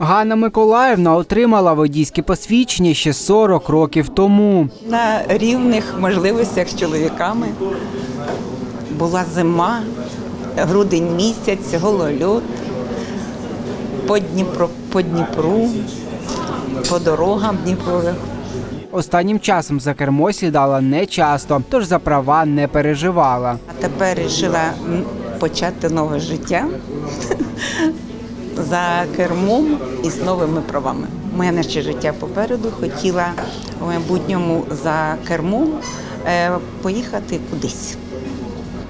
Ганна Миколаївна отримала водійське посвідчення ще 40 років тому. на рівних можливостях з чоловіками. Була зима, грудень місяць, голольот по Дніпру, по Дніпру, по дорогам Дніпрових. Останнім часом за кермо сідала не часто, тож за права не переживала. А тепер вирішила почати нове життя за кермом і з новими правами. У мене ще життя попереду. Хотіла в майбутньому за кермом е, поїхати кудись.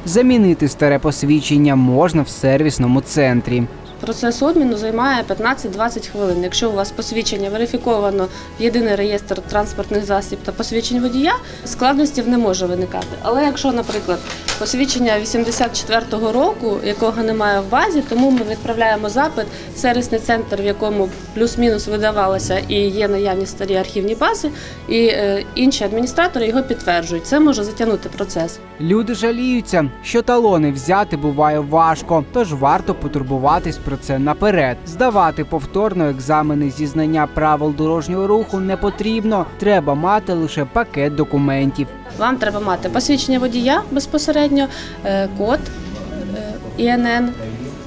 Замінити старе посвідчення можна в сервісному центрі. Процес обміну займає 15-20 хвилин. Якщо у вас посвідчення верифіковано в єдиний реєстр транспортних засіб та посвідчень водія, складностів не може виникати. Але якщо, наприклад, посвідчення 84-го року, якого немає в базі, тому ми відправляємо запит в сервісний центр, в якому плюс-мінус видавалося і є наявні старі архівні бази, і е, інші адміністратори його підтверджують. Це може затягнути процес. Люди жаліються, що талони взяти буває важко, тож варто потурбуватись про це наперед. Здавати повторно екзамени зі знання правил дорожнього руху не потрібно. Треба мати лише пакет документів. Вам треба мати посвідчення водія безпосередньо, е, код е, ІНН,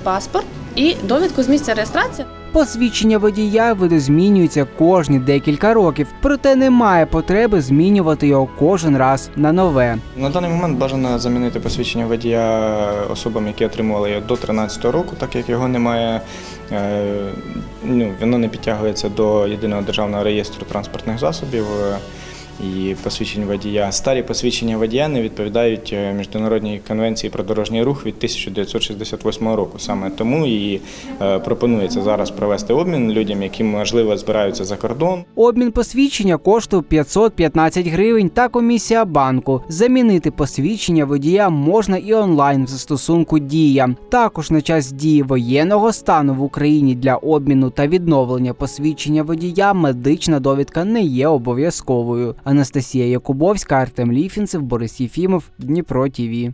паспорт і довідку з місця реєстрації. Посвідчення водія видозмінюється кожні декілька років, проте немає потреби змінювати його кожен раз на нове. На даний момент бажано замінити посвідчення водія особам, які отримували його до 13 року, так як його немає. е, Ну, воно не підтягується до єдиного державного реєстру транспортних засобів і посвідчень водія. Старі посвідчення водія не відповідають е, міжнародній конвенції про дорожній рух від 1968 року. Саме тому і е, пропонується зараз провести обмін людям, які можливо збираються за кордон. Обмін посвідчення коштує 515 гривень та комісія банку. Замінити посвідчення водія можна і онлайн в застосунку Дія. Також на час дії воєнного стану в Україні для обміну та відновлення посвідчення водія медична довідка не є обов'язковою. Анастасія Якубовська, Артем Ліфінцев, Борис Єфімов, Дніпро ТІВІ.